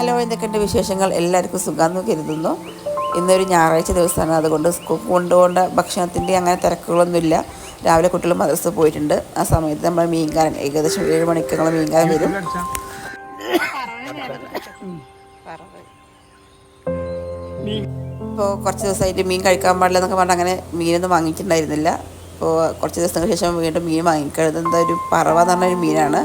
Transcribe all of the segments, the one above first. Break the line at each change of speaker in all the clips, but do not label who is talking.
Hello എന്തൊക്കെയുണ്ട് വിശേഷങ്ങൾ? എല്ലാവർക്കും സുഖമെന്ന് കരുതുന്നു. ഇന്നൊരു ഞായറാഴ്ച ദിവസമാണ്. അതുകൊണ്ട് സ്കൂൾ കൊണ്ടുപോകേണ്ട ഭക്ഷണത്തിന്റെ അങ്ങനെ തിരക്കുകളൊന്നുമില്ല. രാവിലെ കുട്ടികൾ മദ്രസ പോയിട്ടുണ്ട്. ആ സമയത്ത് നമ്മൾ മീൻകാരൻ ഏകദേശം ഏഴ് മണിക്കുള്ള മീൻകാരൻ വരും. ഇപ്പോൾ കുറച്ച് ദിവസമായിട്ട് മീൻ കഴിക്കാൻ പാടില്ല എന്നൊക്കെ പറഞ്ഞാൽ അങ്ങനെ മീനൊന്നും വാങ്ങിച്ചിട്ടുണ്ടായിരുന്നില്ല ഇപ്പോൾ കുറച്ച് ദിവസങ്ങൾക്ക് ശേഷം വീണ്ടും മീൻ വാങ്ങിക്കഴുതുന്ന എന്താ ഒരു പറവ എന്ന് പറഞ്ഞ ഒരു മീനാണ്.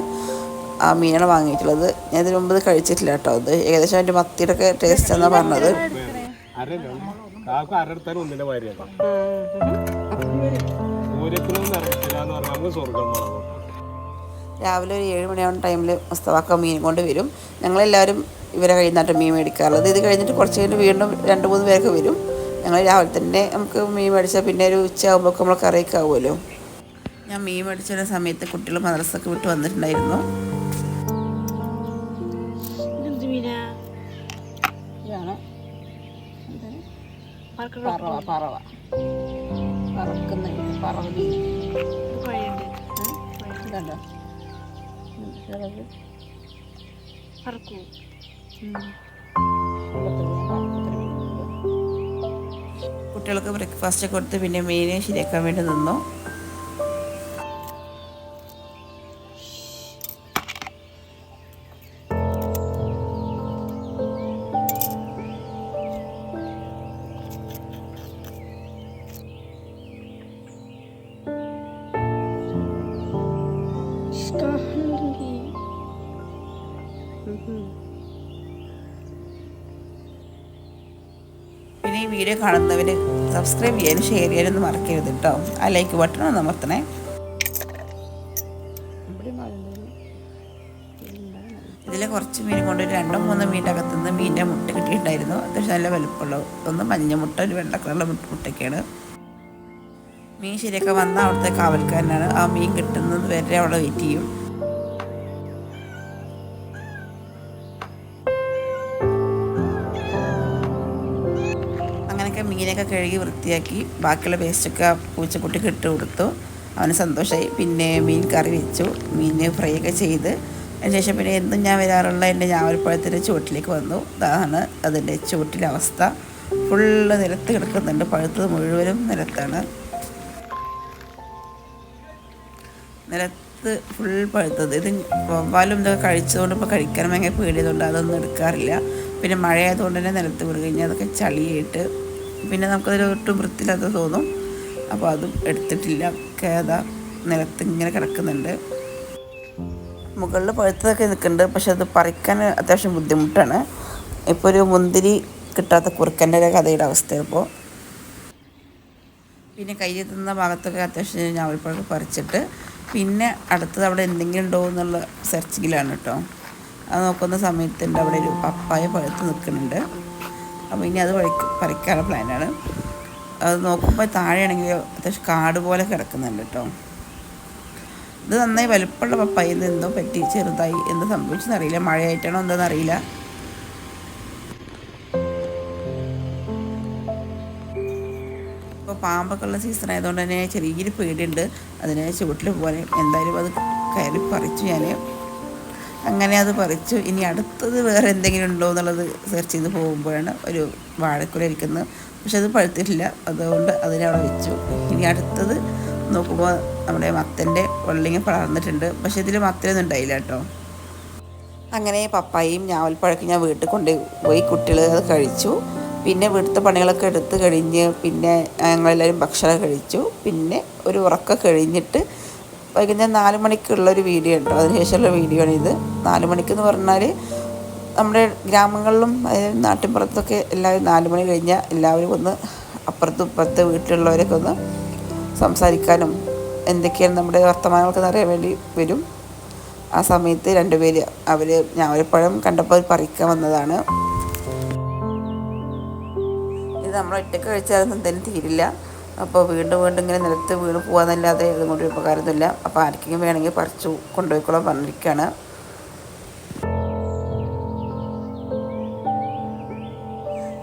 ആ മീനാണ് വാങ്ങിയിട്ടുള്ളത്. ഞാൻ ഇതിനു മുമ്പ് കഴിച്ചിട്ടില്ല കേട്ടോ അത് ഏകദേശം അതിന്റെ മത്തിയുടെ ഒക്കെ ടേസ്റ്റ്
എന്നാ പറഞ്ഞത്.
രാവിലെ ഒരു ഏഴ് മണിയാവുന്ന ടൈമിൽ മുസ്തവാക്ക മീൻ കൊണ്ട് വരും. ഞങ്ങളെല്ലാവരും ഇവരെ കഴിയുന്നതായിട്ട് മീൻ മേടിക്കാറുള്ളത്. ഇത് കഴിഞ്ഞിട്ട് കുറച്ച് കഴിഞ്ഞ് വീണ്ടും രണ്ട് മൂന്ന് പേരൊക്കെ വരും. ഞങ്ങൾ രാവിലെ തന്നെ നമുക്ക് മീൻ മേടിച്ചാൽ പിന്നെ ഒരു ഉച്ചയാകുമ്പോൾ നമ്മൾ കറിയൊക്കെ ആവുമല്ലോ. ഞാൻ മീൻ മേടിച്ച സമയത്ത് കുട്ടികൾ മദ്രസൊക്കെ വിട്ട് വന്നിട്ടുണ്ടായിരുന്നു. പറവ പറവ. പറക്കുന്ന പറവ. മീൻ
പുഴയുണ്ട്
ഇതുണ്ടോ?
പറക്കൂ.
കുട്ടികൾക്ക് ബ്രേക്ക്ഫാസ്റ്റ് കൊടുത്ത് പിന്നെ മീനെ ശരിയാക്കാൻ വേണ്ടി നിന്നു. പിന്നെ ഈ വീഡിയോ കാണുന്നവർ സബ്സ്ക്രൈബ് ചെയ്യാനും ഷെയർ ചെയ്യാനും മറക്കരുത് കേട്ടോ ആ ലൈക്ക് ബട്ടൺ അമർത്തണേ. ഇതിൽ കുറച്ച് മീൻ കൊണ്ട് രണ്ടോ മൂന്നോ മീന്റെ അകത്തുനിന്ന് മീന്റെ മുട്ട കിട്ടിയിട്ടുണ്ടായിരുന്നു. അത്യാവശ്യം നല്ല വലുപ്പമുള്ള ഒന്ന് മഞ്ഞ മുട്ട ഒരു വെള്ള കളറുള്ള മുട്ട മുട്ടയൊക്കെയാണ്. മീൻ ശരിയൊക്കെ വന്നാൽ അവിടുത്തെ കാവൽക്കാരനാണ്. ആ മീൻ കിട്ടുന്നത് വരെ അവിടെ വെയിറ്റ് ചെയ്യും. കഴുകി വൃത്തിയാക്കി ബാക്കിയുള്ള വേസ്റ്റൊക്കെ പൂച്ചക്കുട്ടിക്ക് ഇട്ട് കൊടുത്തു. അവന് സന്തോഷമായി പിന്നെ മീൻ കറി വെച്ചു. മീൻ ഫ്രൈ ഒക്കെ ചെയ്ത്. അതിനുശേഷം പിന്നെ എന്നും ഞാൻ വരാറുള്ള എന്റെ ഞാവൽപ്പഴത്തിന്റെ ചുവട്ടിലേക്ക് വന്നു. അതാണ് അതിന്റെ ചുവട്ടിലെ അവസ്ഥ. ഫുള്ള് നിലത്ത് കിടക്കുന്നുണ്ട്. പഴുത്തത് മുഴുവനും നിലത്താണ്. നിലത്ത് ഫുൾ പഴുത്തത്. ഇത് വവ്വാലും ഇതൊക്കെ കഴിച്ചതുകൊണ്ട് ഇപ്പോൾ കഴിക്കണമെങ്കിൽ പേടിയതുകൊണ്ട് അതൊന്നും എടുക്കാറില്ല. പിന്നെ മഴയായതുകൊണ്ട് തന്നെ നിലത്ത് കഴിഞ്ഞാൽ അതൊക്കെ ചളിയായിട്ട് പിന്നെ നമുക്കതിൽ ഒട്ടും വൃത്തിയില്ലാത്ത തോന്നും. അപ്പോൾ അതും എടുത്തിട്ടില്ല. കേത നിലത്ത് ഇങ്ങനെ കിടക്കുന്നുണ്ട്. മുകളിൽ പഴുത്തതൊക്കെ നിൽക്കുന്നുണ്ട്. പക്ഷെ അത് പറിക്കാൻ അത്യാവശ്യം ബുദ്ധിമുട്ടാണ്. ഇപ്പോൾ ഒരു മുന്തിരി കിട്ടാത്ത കുറുക്കന്റെ ഒരു കഥയുടെ അവസ്ഥ ഇപ്പോൾ പിന്നെ കയ്യിൽ തിന്ന ഭാഗത്തൊക്കെ അത്യാവശ്യം ഞാവൽപ്പഴമൊക്കെ പറിച്ചിട്ട് പിന്നെ അടുത്തത് അവിടെ എന്തെങ്കിലും ഉണ്ടോ എന്നുള്ള സെർച്ചിങ്ങിലാണ് കേട്ടോ അത് നോക്കുന്ന സമയത്തുണ്ട് അവിടെ ഒരു പപ്പായ പഴുത്ത് നിൽക്കുന്നുണ്ട്. അപ്പോൾ ഇനി അത് പറിക്ക പറിക്കാനുള്ള പ്ലാനാണ് അത് നോക്കുമ്പോൾ താഴെയാണെങ്കിൽ അത്യാവശ്യം കാട് പോലെ കിടക്കുന്നുണ്ട് കേട്ടോ ഇത് നന്നായി വലുപ്പമുള്ള പപ്പായി എന്തോ പറ്റി ചെറുതായി എന്ത് സംഭവിച്ചെന്നറിയില്ല മഴയായിട്ടാണോ എന്താണെന്ന് അറിയില്ല. ഇപ്പോൾ പാമ്പൊക്കെ ഉള്ള സീസൺ ആയതുകൊണ്ട് തന്നെ ചെറിയൊരു പേടിയുണ്ട്. അതിനെ ചുവട്ടിൽ പോലെ എന്തായാലും അത് കയറി പറിച്ചു ഞാൻ അങ്ങനെ അത് പറിച്ചു. ഇനി അടുത്തത് വേറെ എന്തെങ്കിലും ഉണ്ടോ എന്നുള്ളത് സെർച്ച് ചെയ്ത് പോകുമ്പോഴാണ് ഒരു വാഴക്കുല ഇരിക്കുന്നത്. പക്ഷെ അത് പഴുത്തിട്ടില്ല. അതുകൊണ്ട് അതിനവിടെ വെച്ചു. ഇനി അടുത്തത് നോക്കുമ്പോൾ നമ്മുടെ മത്തന്റെ വള്ളിങ്ങ പടർന്നിട്ടുണ്ട്. പക്ഷെ ഇതിൽ മത്തനൊന്നും ഉണ്ടായില്ല കേട്ടോ. അങ്ങനെ പപ്പായയും ഞാവൽപ്പഴക്കും ഞാൻ വീട്ടിൽ കൊണ്ടുപോയി കുട്ടികൾ അത് കഴിച്ചു. പിന്നെ വീട്ടിലത്തെ പണികളൊക്കെ എടുത്ത് കഴിഞ്ഞ് പിന്നെ ഞങ്ങളെല്ലാവരും ഭക്ഷണം കഴിച്ചു. പിന്നെ ഒരു ഉറക്കം കഴിഞ്ഞിട്ട് വൈകുന്നേരം നാല് മണിക്കുള്ളൊരു വീഡിയോ ഉണ്ടോ. അതിനുശേഷമുള്ള വീഡിയോ ആണ് ഇത് നാല് മണിക്കെന്ന് പറഞ്ഞാൽ നമ്മുടെ ഗ്രാമങ്ങളിലും നാട്ടിൻപുറത്തൊക്കെ എല്ലാവരും നാല് മണി കഴിഞ്ഞാൽ എല്ലാവരും ഒന്ന് അപ്പുറത്തും ഇപ്പുറത്ത് വീട്ടിലുള്ളവരൊക്കെ ഒന്ന് സംസാരിക്കാനും എന്തൊക്കെയാണ് നമ്മുടെ വർത്തമാനങ്ങൾക്ക് അറിയാൻ വേണ്ടി വരും. ആ സമയത്ത് രണ്ടുപേര് അവർ ഞാൻ ഞാവൽപ്പഴം കണ്ടപ്പോൾ അവർ പറിക്കാൻ വന്നതാണ്. ഇത് നമ്മൾ ഒറ്റയ്ക്ക് കഴിച്ചാലൊന്നും തന്നെ തീരില്ല. അപ്പോൾ വീണ്ടും വീണ്ടും ഇങ്ങനെ നിലത്ത് വീണ് പോകാന്നല്ലാതെ ഇതുകൊണ്ട് ഉപകാരമൊന്നുമില്ല. അപ്പോൾ ആർക്കെങ്കിലും വേണമെങ്കിൽ പറിച്ചു കൊണ്ടുപോയിക്കോളാൻ പറഞ്ഞിരിക്കുകയാണ്.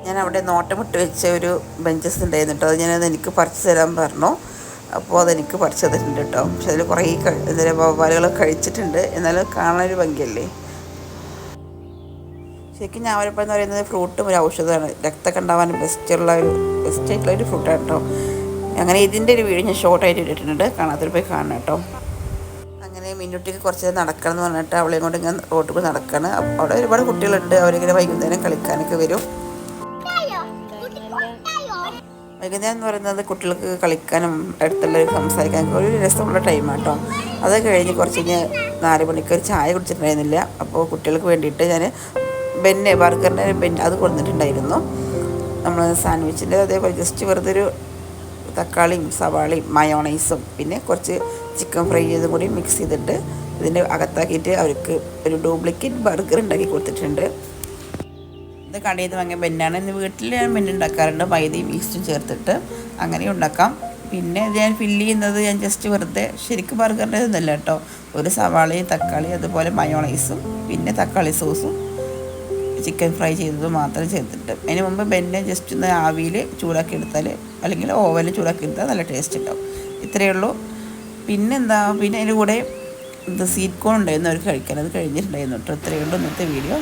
ഞാൻ അവിടെ നോട്ടമിട്ട് വെച്ച ഒരു ബെഞ്ചസ് ഉണ്ടായിരുന്നു കേട്ടോ. അത് ഞാനത് എനിക്ക് പറിച്ചു തരാൻ പറഞ്ഞു. അപ്പോൾ അതെനിക്ക് പറിച്ചു തന്നിട്ടുണ്ട് കേട്ടോ. പക്ഷെ അതിൽ കുറേ എന്തെങ്കിലും വവ്വാലുകൾ കഴിച്ചിട്ടുണ്ട്. എന്നാലും കാണാനൊരു ഭംഗിയല്ലേ? ശരിക്കും ഞാവരപ്പഴം എന്ന് പറയുന്നത് ഫ്രൂട്ടും ഒരു ഔഷധമാണ്. രക്തമൊക്കെ ഉണ്ടാവാൻ ബെസ്റ്റുള്ള ഒരു ബെസ്റ്റ് ആയിട്ടുള്ള ഒരു ഫ്രൂട്ടാണ് കേട്ടോ. അങ്ങനെ ഇതിന്റെ ഒരു വീഡിയോ ഞാൻ ഷോർട്ടായിട്ട് ഇട്ടിട്ടുണ്ട്. കാണാത്തൊരു പോയി കാണണം കേട്ടോ. അങ്ങനെ മിന്നുട്ടിക്ക് കുറച്ച് നടക്കണം എന്ന് പറഞ്ഞിട്ട് അവളെയും കൊണ്ട് ഇങ്ങനെ റോട്ടിൽ കൂടി നടക്കുകയാണ് അവിടെ ഒരുപാട് കുട്ടികളുണ്ട്. അവരിങ്ങനെ വൈകുന്നേരം കളിക്കാനൊക്കെ വരും. വൈകുന്നേരം എന്ന് പറയുന്നത് കുട്ടികൾക്ക് കളിക്കാനും അടുത്തുള്ളവർ സംസാരിക്കാനൊക്കെ ഒരു രസമുള്ള ടൈമാണ് കേട്ടോ അത് കഴിഞ്ഞ് കുറച്ച് കഴിഞ്ഞ് നാല് മണിക്ക് ഒരു ചായ കുടിച്ചിട്ടുണ്ടായിരുന്നില്ല. അപ്പോൾ കുട്ടികൾക്ക് വേണ്ടിയിട്ട് ഞാൻ ബെന്നെ ബർഗറിന്റെ ബെൻ അത് കൊടുത്തിട്ടുണ്ടായിരുന്നു നമ്മൾ സാൻഡ്വിച്ചിന്റെ അതേപോലെ ജസ്റ്റ് വെറുതെ ഒരു തക്കാളിയും സവാളയും മയോണൈസും പിന്നെ കുറച്ച് ചിക്കൻ ഫ്രൈ ചെയ്തും കൂടി മിക്സ് ചെയ്തിട്ട് ഇതിന്റെ അകത്താക്കിയിട്ട് അവർക്ക് ഒരു ഡ്യൂപ്ലിക്കേറ്റ് ബർഗർ ഉണ്ടാക്കി കൊടുത്തിട്ടുണ്ട്. ഇത് കടയിൽ നിന്ന് വാങ്ങിയ ബെന്നാണ്. ഇന്ന് വീട്ടിൽ ഞാൻ ബെന്ന് ഉണ്ടാക്കാറുണ്ട്. മൈദയും ഈസ്റ്റും ചേർത്തിട്ട് അങ്ങനെ ഉണ്ടാക്കാം. പിന്നെ ഞാൻ ഫില്ല് ചെയ്യുന്നത് ഞാൻ ജസ്റ്റ് വെറുതെ ശരിക്കും ബർഗറിന്റെ ഇതൊന്നുമല്ല കേട്ടോ. ഒരു സവാളയും തക്കാളി അതുപോലെ മയോണൈസും പിന്നെ തക്കാളി സോസും ചിക്കൻ ഫ്രൈ ചെയ്തത് മാത്രം ചേർത്തിട്ട് അതിന് മുമ്പ് ബെന്നെ ജസ്റ്റ് ഒന്ന് ആവിയിൽ ചൂടാക്കി എടുത്താൽ അല്ലെങ്കിൽ ഓവനിൽ ചൂടാക്കി എടുത്താൽ നല്ല ടേസ്റ്റ് ഉണ്ടാവും. ഇത്രയേ ഉള്ളൂ. പിന്നെന്താ? പിന്നെ അതിന്റെ കൂടെ ഇത് സീറ്റ് കോൺ ഉണ്ടായിരുന്നു. അവർക്ക് കഴിക്കാൻ. അത് കഴിഞ്ഞിട്ടുണ്ടായിരുന്നു കേട്ടോ ഇത്രയേ ഉള്ളൂ ഇന്നത്തെ വീഡിയോ